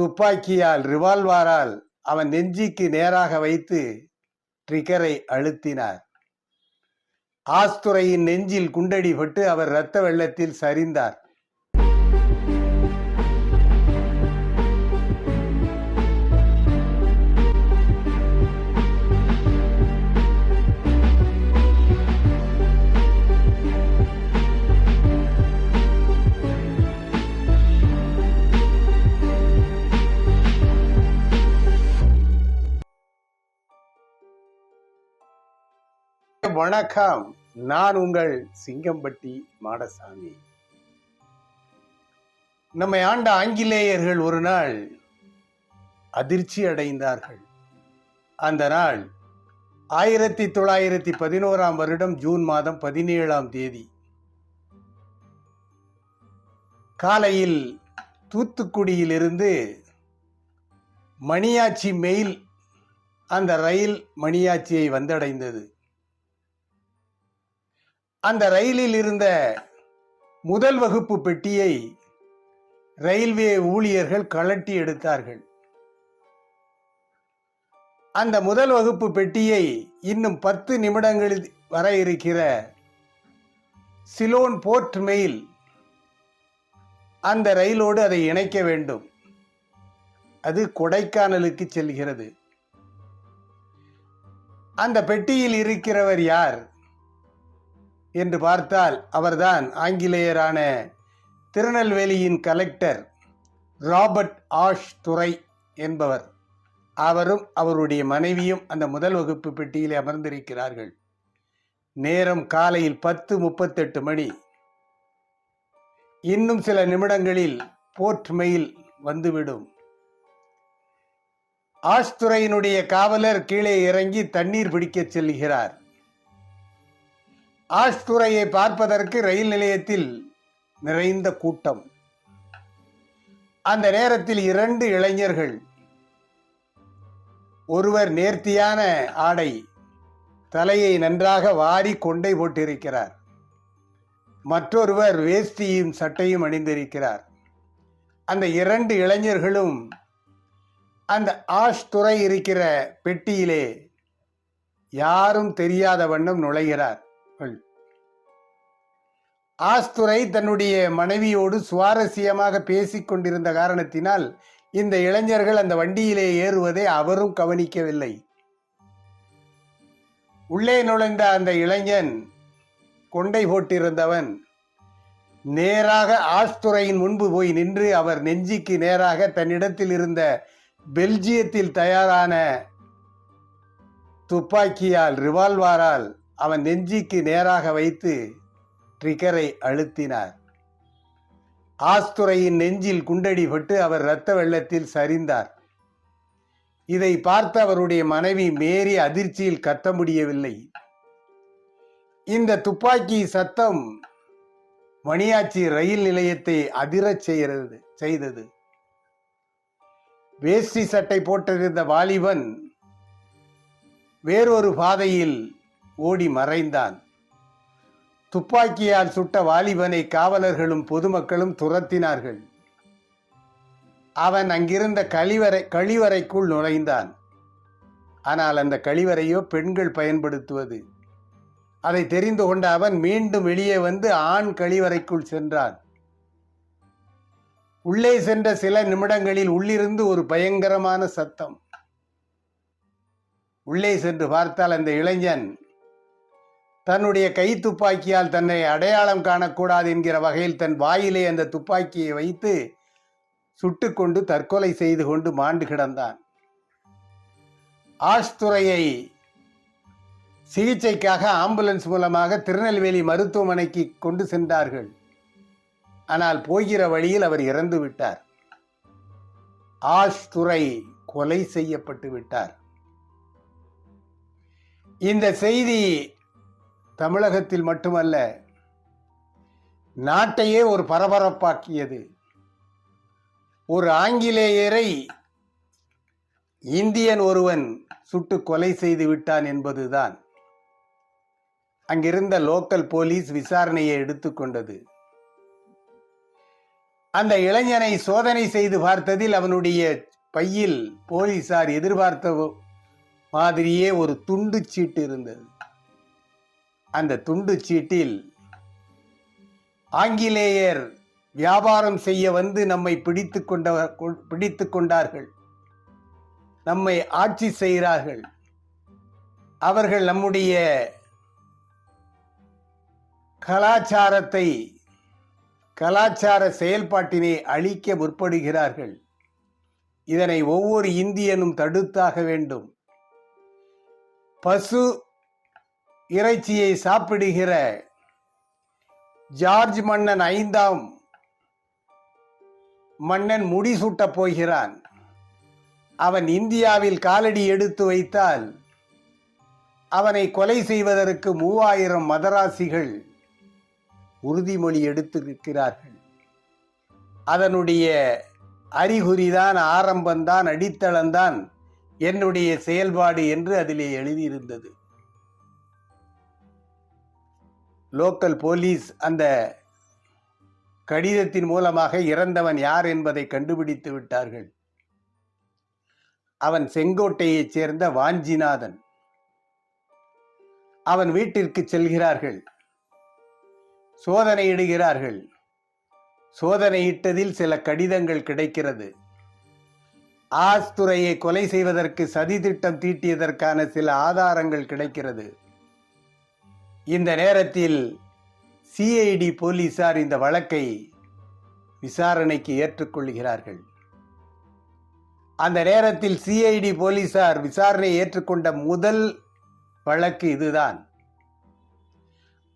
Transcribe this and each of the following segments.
துப்பாக்கியால் ரிவால்வாரால் அவன் நெஞ்சிக்கு நேராக வைத்து ட்ரிகரை அழுத்தினார். ஆஸ்துரையின் நெஞ்சில் குண்டடிபட்டு அவர் இரத்த வெள்ளத்தில் சரிந்தார். வணக்கம். நான் உங்கள் சிங்கம்பட்டி மாடசாமி. நம்மை ஆண்ட ஆங்கிலேயர்கள் ஒரு நாள் அதிர்ச்சி அடைந்தார்கள். அந்த நாள் ஆயிரத்தி தொள்ளாயிரத்தி பதினோராம் வருடம் ஜூன் மாதம் பதினேழாம் தேதி. காலையில் தூத்துக்குடியிலிருந்து மணியாச்சி மெயில் அந்த ரயில் மணியாச்சியை வந்தடைந்தது. அந்த ரயிலில் இருந்த முதல் வகுப்பு பெட்டியை ரயில்வே ஊழியர்கள் கழட்டி எடுத்தார்கள். அந்த முதல் வகுப்பு பெட்டியை இன்னும் பத்து நிமிடங்களில் வர இருக்கிற சிலோன் போர்ட் மெயில் அந்த ரயிலோடு அதை இணைக்க வேண்டும். அது கொடைக்கானலுக்கு செல்கிறது. அந்த பெட்டியில் இருக்கிறவர் யார்? என்று பார்த்தால் அவர்தான் ஆங்கிலேயரான திருநெல்வேலியின் கலெக்டர் ராபர்ட் ஆஷ் துறை என்பவர். அவரும் அவருடைய மனைவியும் அந்த முதல் வகுப்பு பெட்டியில் அமர்ந்திருக்கிறார்கள். நேரம் காலையில் பத்து முப்பத்தெட்டு மணி. இன்னும் சில நிமிடங்களில் போர்ட் மெயில் வந்துவிடும். ஆஷ்துரையினுடைய காவலர் கீழே இறங்கி தண்ணீர் பிடிக்கச் செல்கிறார். ஆஷ்துரையை பார்ப்பதற்கு ரயில் நிலையத்தில் நிறைந்த கூட்டம். அந்த நேரத்தில் இரண்டு இளைஞர்கள் ஒருவர் நேர்த்தியான ஆடை தலையை நன்றாக வாரி கொண்டை போட்டிருக்கிறார். மற்றொருவர் வேஷ்டியும் சட்டையும் அணிந்திருக்கிறார். அந்த இரண்டு இளைஞர்களும் அந்த ஆஷ் துறை இருக்கிற பெட்டியிலே யாரும் தெரியாத வண்ணம் நுழைகிறார். ஆஸ்துரை தன்னுடைய மனைவியோடு சுவாரஸ்யமாக பேசிக் கொண்டிருந்த காரணத்தினால் இந்த இளைஞர்கள் அந்த வண்டியிலே ஏறுவதை அவரும் கவனிக்கவில்லை. உள்ளே நுழைந்த அந்த இளைஞன் கொண்டை போட்டிருந்தவன் நேராக ஆஸ்துரையின் முன்பு போய் நின்று அவர் நெஞ்சிக்கு நேராக தன்னிடத்தில் இருந்த பெல்ஜியத்தில் தயாரான துப்பாக்கியால் ரிவால்வாரால் அவன் நெஞ்சிக்கு நேராக வைத்து ட்ரிகரை அழுத்தினார். ஆஸ்துரையின் நெஞ்சில் குண்டடிபட்டு அவர் இரத்த வெள்ளத்தில் சரிந்தார். இதை பார்த்த அவருடைய மனைவி மேரி அதிர்ச்சியில் கத்த முடியவில்லை. இந்த துப்பாக்கி சத்தம் மணியாச்சி ரயில் நிலையத்தை அதிரச் செய்கிறது செய்தது. வேஷ்டி சட்டை போட்டிருந்த வாலிபன் வேறொரு பாதையில் ஓடி மறைந்தான். துப்பாக்கியால் சுட்ட வாலிபனை காவலர்களும் பொதுமக்களும் துரத்தினார்கள். அவன் அங்கிருந்த கழிவறை கழிவறைக்குள் நுழைந்தான். ஆனால் அந்த கழிவறையோ பெண்கள் பயன்படுத்துவது. அதை தெரிந்து கொண்ட அவன் மீண்டும் வெளியே வந்து ஆண் கழிவறைக்குள் சென்றான். உள்ளே சென்ற சில நிமிடங்களில் உள்ளிருந்து ஒரு பயங்கரமான சத்தம். உள்ளே சென்று பார்த்தால் அந்த இளைஞன் தன்னுடைய கை துப்பாக்கியால் தன்னை அடையாளம் காணக்கூடாது என்கிற வகையில் தன் வாயிலே அந்த துப்பாக்கியை வைத்து சுட்டுக்கொண்டு தற்கொலை செய்து கொண்டு மாண்டு கிடந்தான். ஆஷ்துறையை சிகிச்சைக்காக ஆம்புலன்ஸ் மூலமாக திருநெல்வேலி மருத்துவமனைக்கு கொண்டு சென்றார்கள். ஆனால் போகிற வழியில் அவர் இறந்து விட்டார். ஆஷ்துறை கொலை செய்யப்பட்டு விட்டார். இந்த செய்தி தமிழகத்தில் மட்டுமல்ல நாட்டையே ஒரு பரபரப்பாக்கியது. ஒரு ஆங்கிலேயரை இந்தியன் ஒருவன் சுட்டு கொலை செய்து விட்டான் என்பதுதான். அங்கிருந்த லோக்கல் போலீஸ் விசாரணையை எடுத்துக்கொண்டது அந்த இளைஞனை சோதனை செய்து பார்த்ததில் அவனுடைய பையில் போலீசார் எதிர்பார்த்த மாதிரியே ஒரு துண்டு சீட்டு இருந்தது. அந்த துண்டு சீட்டில் ஆங்கிலேயர் வியாபாரம் செய்ய வந்து நம்மை பிடித்து கொண்ட பிடித்து கொண்டார்கள். நம்மை ஆட்சி செய்கிறார்கள். அவர்கள் நம்முடைய கலாச்சாரத்தை கலாச்சார செயல்பாட்டினை அழிக்க முற்படுகிறார்கள். இதனை ஒவ்வொரு இந்தியனும் தடுத்தாக வேண்டும். பசு இறைச்சியை சாப்பிடுகிற ஜார்ஜ் மன்னன் ஐந்தாம் மன்னன் முடிசூட்டப் போகிறான். அவன் இந்தியாவில் காலடி எடுத்து வைத்தால் அவனை கொலை செய்வதற்கு மூவாயிரம் மதராசிகள் உறுதிமொழி எடுத்திருக்கிறார்கள். அதனுடைய அறிகுறிதான் ஆரம்பம்தான் அடித்தளம்தான் என்னுடைய செயல்பாடு என்று அதிலே எழுதியிருந்தது. லோக்கல் போலீஸ் அந்த கடிதத்தின் மூலமாக இறந்தவன் யார் என்பதை கண்டுபிடித்து விட்டார்கள். அவன் செங்கோட்டையைச் சேர்ந்த வாஞ்சிநாதன். அவன் வீட்டிற்கு செல்கிறார்கள். சோதனையிடுகிறார்கள் சோதனையிட்டதில் சில கடிதங்கள் கிடைக்கிறது. ஆஸ்துரையை கொலை செய்வதற்கு சதி திட்டம் தீட்டியதற்கான சில ஆதாரங்கள் கிடைக்கிறது. இந்த நேரத்தில் சிஐடி போலீசார் இந்த வழக்கை விசாரணைக்கு ஏற்றுக்கொள்கிறார்கள். அந்த நேரத்தில் சிஐடி போலீசார் விசாரணை ஏற்றுக்கொண்ட முதல் வழக்கு இதுதான்.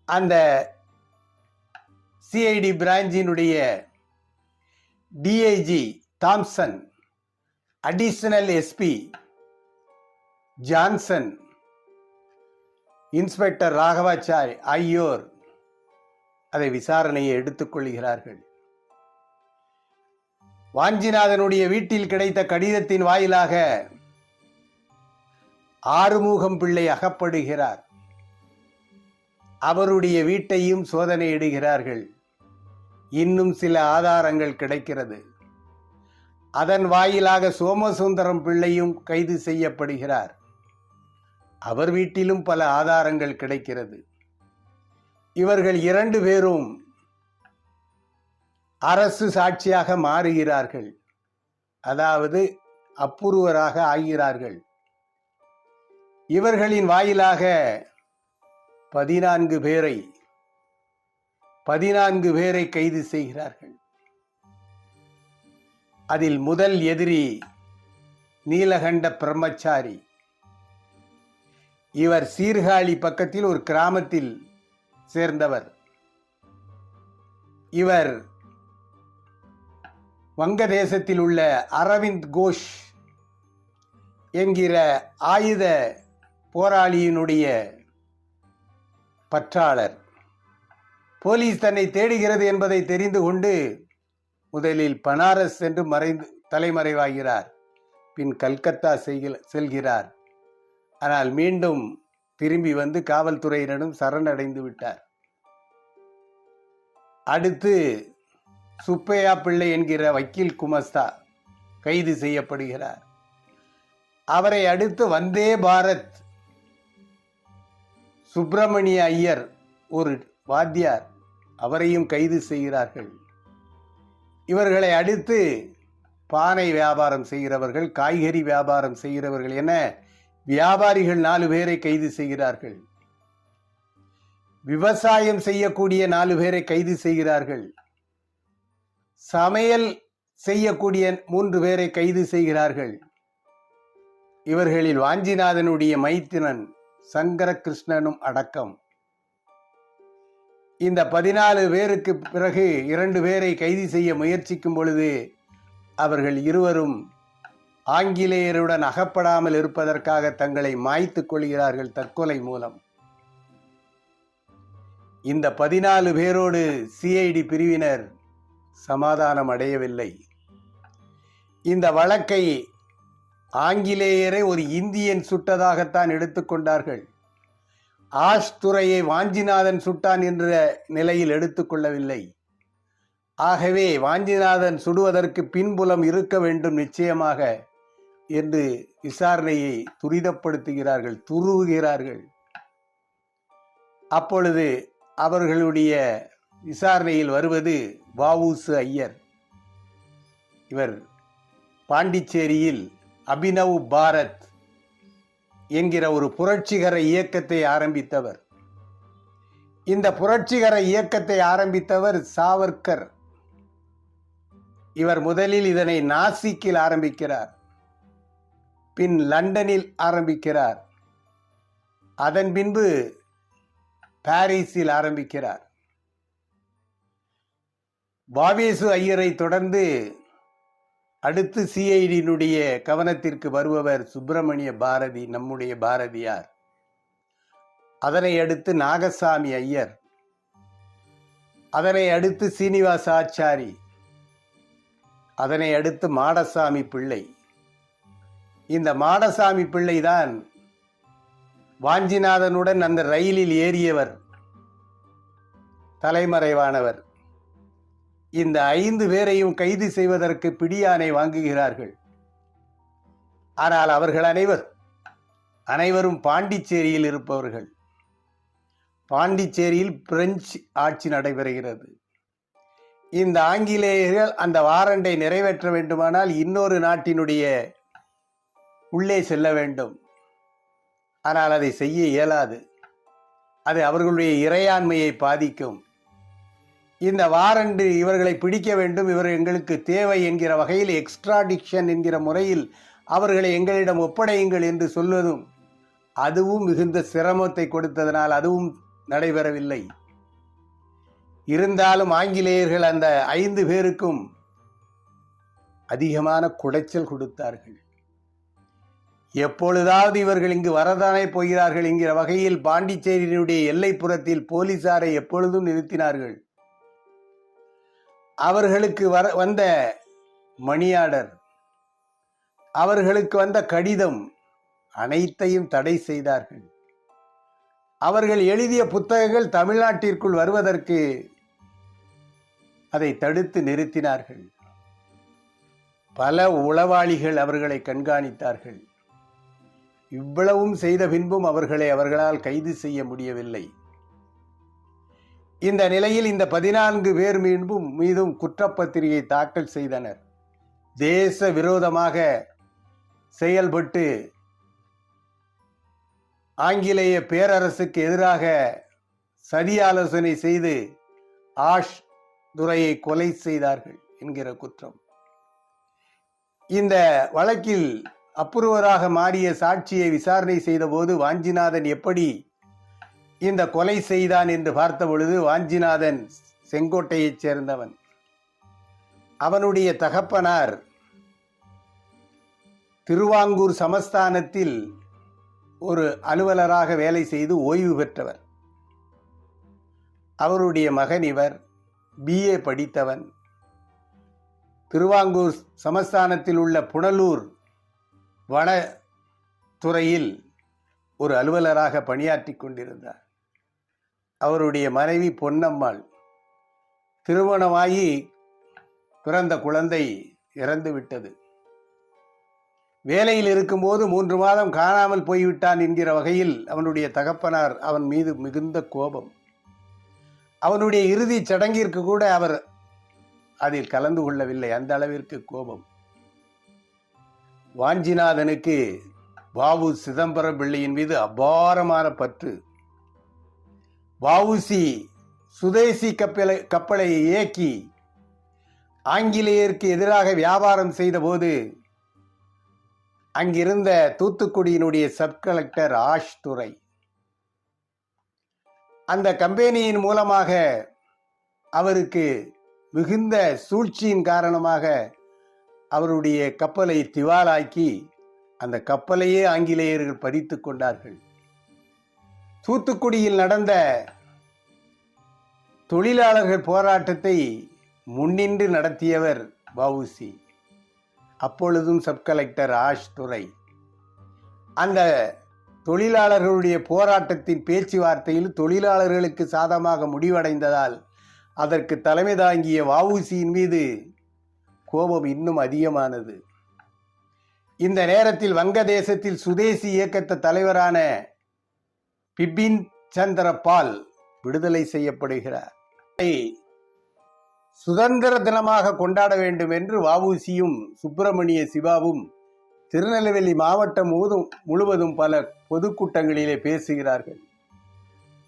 அந்த CID பிரான்ச்சினுடைய DIG Thomson additional SP Johnson inspector Raghavachari ஆகியோர் அதை விசாரணையை எடுத்துக்கொள்கிறார்கள் வாஞ்சிநாதனுடைய வீட்டில் கிடைத்த கடிதத்தின் வாயிலாக ஆறுமுகம் பிள்ளை அகப்படுகிறார். அவருடைய வீட்டையும் சோதனையிடுகிறார்கள் இன்னும் சில ஆதாரங்கள் கிடைக்கிறது. அதன் வாயிலாக சோமசுந்தரம் பிள்ளையும் கைது செய்யப்படுகிறார். அவர் வீட்டிலும் பல ஆதாரங்கள் கிடைக்கிறது. இவர்கள் இரண்டு பேரும் அரசு சாட்சியாக மாறுகிறார்கள். அதாவது அப்புருவராக ஆகிறார்கள். இவர்களின் வாயிலாக பதினான்கு பேரை பதினான்கு பேரை கைது செய்கிறார்கள். அதில் முதல் எதிரி நீலகண்ட பிரம்மச்சாரி இவர் சீர்காழி பக்கத்தில் ஒரு கிராமத்தில் சேர்ந்தவர். இவர் வங்கதேசத்தில் உள்ள அரவிந்த் கோஷ் என்கிற ஆயுத போராளியினுடைய பற்றாளர். போலீஸ் தன்னை தேடுகிறது என்பதை தெரிந்து கொண்டு முதலில் பனாரஸ் சென்று மறைந்து தலைமறைவாகிறார். பின் கல்கத்தா செல்கிறார். ஆனால் மீண்டும் திரும்பி வந்து காவல்துறையினரும் சரணடைந்து விட்டார். அடுத்து சுப்பையா பிள்ளை என்கிற வக்கீல் குமஸ்தா கைது செய்யப்படுகிறார். அவரை அடுத்து வந்தே பாரத் சுப்பிரமணிய ஐயர் ஒரு வாத்தியார் அவரையும் கைது செய்கிறார்கள். இவர்களை அடுத்து பானை வியாபாரம் செய்கிறவர்கள் காய்கறி வியாபாரம் செய்கிறவர்கள் என வியாபாரிகள் நாலு பேரை கைது செய்கிறார்கள். விவசாயம் செய்யக்கூடிய நாலு பேரை கைது செய்கிறார்கள். சமையல் செய்யக்கூடிய மூன்று பேரை கைது செய்கிறார்கள். இவர்களில் வாஞ்சிநாதனுடைய மைத்தினன் சங்கரகிருஷ்ணனும் அடக்கம். இந்த பதினாலு பேருக்கு பிறகு இரண்டு பேரை கைது செய்ய முயற்சிக்கும் பொழுது அவர்கள் இருவரும் ஆங்கிலேயருடன் அகப்படாமல் இருப்பதற்காக தங்களை மாய்த்துக் கொள்கிறார்கள் தற்கொலை மூலம். இந்த பதினாலு பேரோடு சிஐடி பிரிவினர் சமாதானம் அடையவில்லை. இந்த வழக்கை ஆங்கிலேயரை ஒரு இந்தியன் சுட்டதாகத்தான் எடுத்துக்கொண்டார்கள் ஆஷ் துறையை வாஞ்சிநாதன் சுட்டான் என்ற நிலையில் எடுத்துக்கொள்ளவில்லை ஆகவே வாஞ்சிநாதன் சுடுவதற்கு பின்புலம் இருக்க வேண்டும் நிச்சயமாக. என்று விசாரணையை துரிதப்படுத்துகிறார்கள் துருவுகிறார்கள். அப்பொழுது அவர்களுடைய விசாரணையில் வருவது வவுசு ஐயர். இவர் பாண்டிச்சேரியில் அபினவ் பாரத் என்கிற ஒரு புரட்சிகர இயக்கத்தை ஆரம்பித்தவர். இந்த புரட்சிகர இயக்கத்தை ஆரம்பித்தவர் சாவர்கர். இவர் முதலில் இதனை நாசிக்கில் ஆரம்பிக்கிறார். பின் லண்டனில் ஆரம்பிக்கிறார். அதன் பின்பு பாரிஸில் ஆரம்பிக்கிறார். பாவேசு ஐயரை தொடர்ந்து அடுத்து சிஐடியினுடைய கவனத்திற்கு வருபவர் சுப்பிரமணிய பாரதி நம்முடைய பாரதியார். அதனை அடுத்து நாகசாமி ஐயர். அதனை அடுத்து சீனிவாச ஆச்சாரி. அதனை அடுத்து மாடசாமி பிள்ளை. இந்த மாடசாமி பிள்ளைதான் வாஞ்சிநாதனுடன் அந்த ரயிலில் ஏறியவர் தலைமறைவானவர். இந்த ஐந்து பேரையும் கைது செய்வதற்கு பிடியானை வாங்குகிறார்கள். ஆனால் அவர்கள் அனைவர் அனைவரும் பாண்டிச்சேரியில் இருப்பவர்கள். பாண்டிச்சேரியில் பிரெஞ்சு ஆட்சி நடைபெறுகிறது. இந்த ஆங்கிலேயர்கள் அந்த வாரண்டை நிறைவேற்ற வேண்டுமானால் இன்னொரு நாட்டினுடைய உள்ளே செல்ல வேண்டும். ஆனால் அதை செய்ய இயலாது. அது அவர்களுடைய இறையாண்மையை பாதிக்கும். இந்த வாரண்டு இவர்களை பிடிக்க வேண்டும். இவர் எங்களுக்கு தேவை என்கிற வகையில் எக்ஸ்ட்ராடிக்ஷன் என்கிற முறையில் அவர்களை எங்களிடம் ஒப்படையுங்கள் என்று சொல்வதும் அதுவும் மிகுந்த சிரமத்தை கொடுத்ததனால் அதுவும் நடைபெறவில்லை. இருந்தாலும் ஆங்கிலேயர்கள் அந்த ஐந்து பேருக்கும் அதிகமான குடைச்சல் கொடுத்தார்கள். எப்பொழுதாவது இவர்கள் இங்கு வரதானே போகிறார்கள் என்கிற வகையில் பாண்டிச்சேரியினுடைய எல்லைப்புறத்தில் போலீசாரை எப்பொழுதும் நிறுத்தினார்கள். அவர்களுக்கு வர வந்த மணியாடர் அவர்களுக்கு வந்த கடிதம் அனைத்தையும் தடை செய்தார்கள். அவர்கள் எழுதிய புத்தகங்கள் தமிழ்நாட்டிற்குள் வருவதற்கு அதை தடுத்து நிறுத்தினார்கள். பல உளவாளிகள் அவர்களை கண்காணித்தார்கள். இவ்வளவும் செய்த பின்பும் அவர்களை அவர்களால் கைது செய்ய முடியவில்லை. இந்த நிலையில் இந்த பதினான்கு பேர் மீண்டும் மீதும் குற்றப்பத்திரிகை தாக்கல் செய்தனர். தேச விரோதமாக செயல்பட்டு ஆங்கிலேய பேரரசுக்கு எதிராக சதி ஆலோசனை செய்து ஆஷ் துரையை கொலை செய்தார்கள் என்கிற குற்றம். இந்த வழக்கில் அப்புருவராக மாறிய சாட்சியை விசாரணை செய்தபோது வாஞ்சிநாதன் எப்படி இந்த கொலை செய்தான் என்று பார்த்த பொழுது வாஞ்சிநாதன் செங்கோட்டையைச் சேர்ந்தவன். அவனுடைய தகப்பனார் திருவாங்கூர் சமஸ்தானத்தில் ஒரு அலுவலராக வேலை செய்து ஓய்வு பெற்றவர். அவருடைய மகன் இவர் பிஏ படித்தவன். திருவாங்கூர் சமஸ்தானத்தில் உள்ள புனலூர் வன துறையில் ஒரு அலுவலராக பணியாற்றி கொண்டிருந்தார். அவருடைய மனைவி பொன்னம்மாள் திருமணமாகி பிறந்த குழந்தை இறந்து விட்டது. வேலையில் இருக்கும்போது மூன்று மாதம் காணாமல் போய்விட்டான் என்கிற வகையில் அவனுடைய தகப்பனார் அவன் மீது மிகுந்த கோபம். அவனுடைய இறுதிச் சடங்கிற்கு கூட அவர் அதில் கலந்து கொள்ளவில்லை. அந்த அளவிற்கு கோபம். வாஞ்சிநாதனுக்கு வாவு சிதம்பரம் பிள்ளையின் மீது அபாரமான பற்று. வாவுசி சுதேசி கப்பலை கப்பலை இயக்கி ஆங்கிலேயருக்கு எதிராக வியாபாரம் செய்தபோது அங்கிருந்த தூத்துக்குடியினுடைய சப் கலெக்டர் ஆஷ் துரை. அந்த கம்பெனியின் மூலமாக அவருக்கு மிகுந்த சூழ்ச்சியின் காரணமாக அவருடைய கப்பலை திவாலாக்கி அந்த கப்பலையே ஆங்கிலேயர்கள் பறித்து கொண்டார்கள். தூத்துக்குடியில் நடந்த தொழிலாளர்கள் போராட்டத்தை முன்னின்று நடத்தியவர் வவுசி அப்பொழுதும் சப் கலெக்டர் ஆஷ் துரை. அந்த தொழிலாளர்களுடைய போராட்டத்தின் பேச்சுவார்த்தையில் தொழிலாளர்களுக்கு சாதமாக முடிவடைந்ததால் அதற்கு தலைமை தாங்கிய வவுசியின் மீது கோபம் இன்னும் அதிகமானது. இந்த நேரத்தில் வங்கதேசத்தில் சுதேசி இயக்கத்த தலைவரான பிபின் சந்திர பால் விடுதலை செய்யப்படுகிறார். சுதந்திர தினமாக கொண்டாட வேண்டும் என்று வாவூசியும் சுப்பிரமணிய சிவாவும் திருநெல்வேலி மாவட்டம் முழுவதும் முழுவதும் பல பொதுக்கூட்டங்களிலே பேசுகிறார்கள்.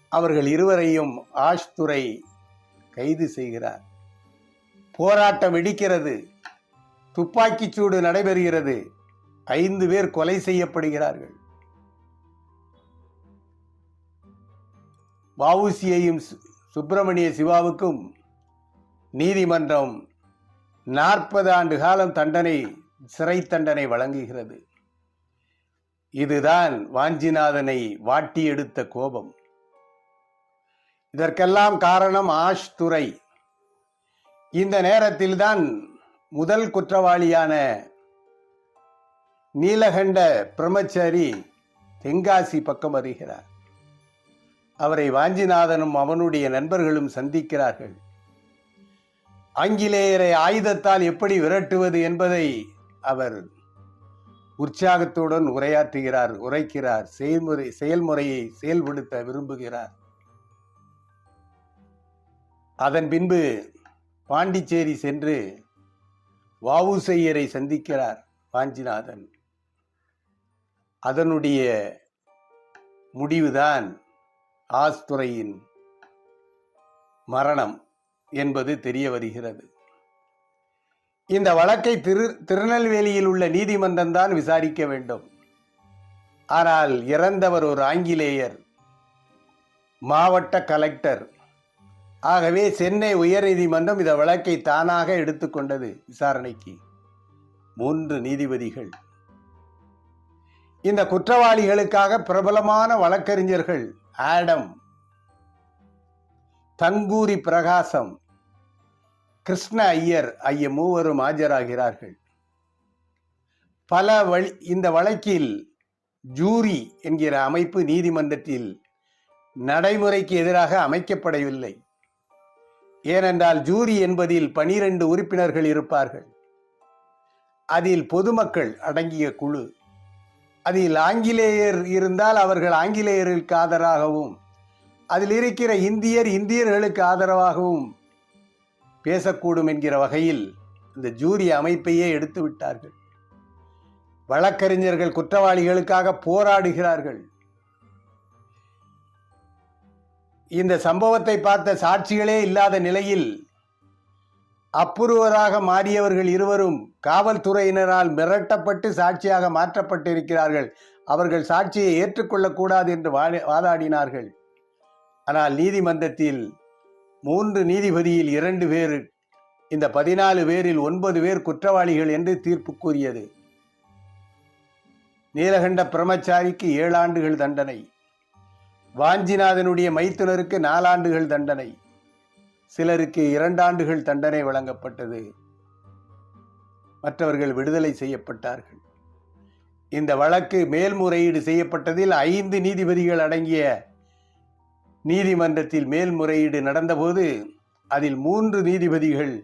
அவர்கள் இருவரையும் ஆஷ்துரை கைது செய்கிறார். போராட்டம் வெடிக்கிறது துப்பாக்கிச் சூடு நடைபெறுகிறது. ஐந்து பேர் கொலை செய்யப்படுகிறார்கள். வவுசியையும் சு- சுப்பிரமணிய சிவாவுக்கும் நீதிமன்றம் நாற்பது ஆண்டு காலம் தண்டனை சிறை தண்டனை வழங்குகிறது. இதுதான் வாஞ்சிநாதனை வாட்டி எடுத்த கோபம். இதற்கெல்லாம் காரணம் ஆஷ் துரை. இந்த நேரத்தில்தான் முதல் குற்றவாளியான நீலகண்ட பிரம்மச்சாரி தென்காசி பக்கம் வருகிறார். அவரை வாஞ்சிநாதனும் அவனுடைய நண்பர்களும் சந்திக்கிறார்கள். ஆங்கிலேயரை ஆயுதத்தால் எப்படி விரட்டுவது என்பதை அவர் உற்சாகத்துடன் உரையாற்றுகிறார் உரைக்கிறார் செயல்முறை செயல்முறையை செயல்படுத்த விரும்புகிறார். அதன் பின்பு பாண்டிச்சேரி சென்று வாவுசையரை சந்திக்கிறார் வாஞ்சிநாதன். அதனுடைய முடிவுதான் ஆஸ்துரையின் மரணம் என்பது தெரிய வருகிறது. இந்த வழக்கை திரு திருநெல்வேலியில் உள்ள நீதிமன்றம் தான் விசாரிக்க வேண்டும். ஆனால் இறந்தவர் ஒரு ஆங்கிலேயர் மாவட்ட கலெக்டர் ஆகவே சென்னை உயர்நீதிமன்றம் இந்த வழக்கை தானாக எடுத்துக்கொண்டது. விசாரணைக்கு மூன்று நீதிபதிகள். இந்த குற்றவாளிகளுக்காக பிரபலமான வழக்கறிஞர்கள் ஆடம் தங்கூரி பிரகாசம் கிருஷ்ண ஐயர் ஐய மூவரும் ஆஜராகிறார்கள். பல வழி இந்த வழக்கில் ஜூரி என்கிற அமைப்பு நீதிமன்றத்தில் நடைமுறைக்கு எதிராக அமைக்கப்படவில்லை. ஏனென்றால் ஜூரி என்பதில் பனிரெண்டு உறுப்பினர்கள் இருப்பார்கள். அதில் பொதுமக்கள் அடங்கிய குழு. அதில் ஆங்கிலேயர் இருந்தால் அவர்கள் ஆங்கிலேயர்களுக்கு ஆதரவாகவும் அதில் இருக்கிற இந்தியர் இந்தியர்களுக்கு ஆதரவாகவும் பேசக்கூடும் என்கிற வகையில் இந்த ஜூரி அமைப்பையே எடுத்து விட்டார்கள் வழக்கறிஞர்கள் குற்றவாளிகளுக்காக போராடுகிறார்கள். இந்த சம்பவத்தை பார்த்த சாட்சிகளே இல்லாத நிலையில் அப்புருவராக மாறியவர்கள் இருவரும் காவல்துறையினரால் மிரட்டப்பட்டு சாட்சியாக மாற்றப்பட்டிருக்கிறார்கள். அவர்கள் சாட்சியை ஏற்றுக்கொள்ளக்கூடாது என்று வாதாடினார்கள். ஆனால் நீதிமன்றத்தில் மூன்று நீதிபதியில் இரண்டு பேர் இந்த பதினாலு பேரில் ஒன்பது பேர் குற்றவாளிகள் என்று தீர்ப்பு கூறியது. நீலகண்ட பிரம்மச்சாரிக்கு ஏழாண்டுகள் தண்டனை. வாஞ்சிநாதனுடைய மைத்துனருக்கு நாலாண்டுகள் தண்டனை. சிலருக்கு இரண்டாண்டுகள் தண்டனை வழங்கப்பட்டது. மற்றவர்கள் விடுதலை செய்யப்பட்டார்கள். இந்த வழக்கு மேல்முறையீடு செய்யப்பட்டதில் ஐந்து நீதிபதிகள் அடங்கிய நீதிமன்றத்தில் மேல்முறையீடு நடந்தபோது அதில் மூன்று நீதிபதிகள்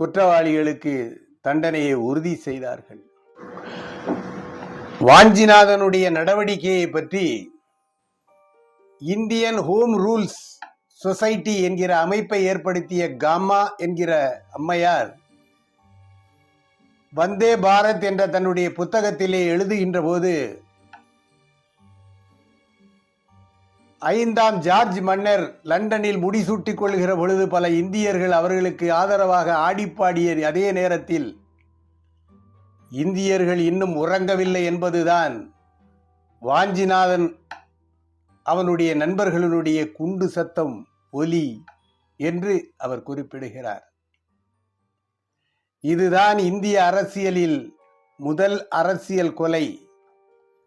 குற்றவாளிகளுக்கு தண்டனையை உறுதி செய்தார்கள். வாஞ்சிநாதனுடைய நடவடிக்கையை பற்றி இந்தியன் ஹோம் ரூல்ஸ் சொசைட்டி என்கிற அமைப்பை ஏற்படுத்திய காமா என்கிற அம்மையார் வந்தே பாரத் என்ற தன்னுடைய புத்தகத்திலே எழுதுகின்ற போது ஐந்தாம் ஜார்ஜ் மன்னர் லண்டனில் முடிசூட்டிக் கொள்கிற பொழுது பல இந்தியர்கள் அவர்களுக்கு ஆதரவாக ஆடிப்பாடிய அதே நேரத்தில் இந்தியர்கள் இன்னும் உறங்கவில்லை என்பதுதான் வாஞ்சிநாதன் அவனுடைய நண்பர்களுடைய குண்டு சத்தம் ஒலி என்று அவர் குறிப்பிடுகிறார். இதுதான் இந்திய அரசியலில் முதல் அரசியல் கொலை.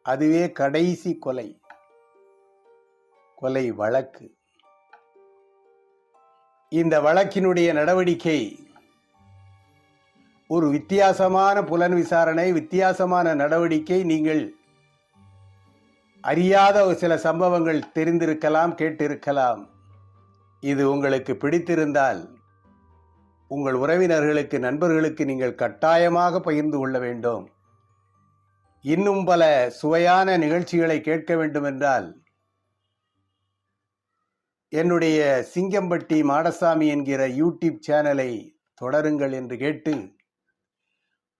அதுவே கடைசி கொலை. கொலை வழக்கு. இந்த வழக்கினுடைய நடவடிக்கை ஒரு வித்தியாசமான புலன் விசாரணை வித்தியாசமான நடவடிக்கை நீங்கள் அறியாத ஒரு சில சம்பவங்கள் தெரிந்திருக்கலாம் கேட்டிருக்கலாம். இது உங்களுக்கு பிடித்திருந்தால் உங்கள் உறவினர்களுக்கு நண்பர்களுக்கு நீங்கள் கட்டாயமாக பகிர்ந்து கொள்ள வேண்டும். இன்னும் பல சுவையான நிகழ்ச்சிகளை கேட்க வேண்டுமென்றால் என்னுடைய சிங்கம்பட்டி மாடசாமி என்கிற யூடியூப் சேனலை தொடருங்கள் என்று கேட்டு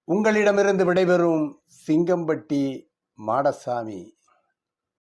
உங்களிடமிருந்து விடைபெறும் சிங்கம்பட்டி மாடசாமி.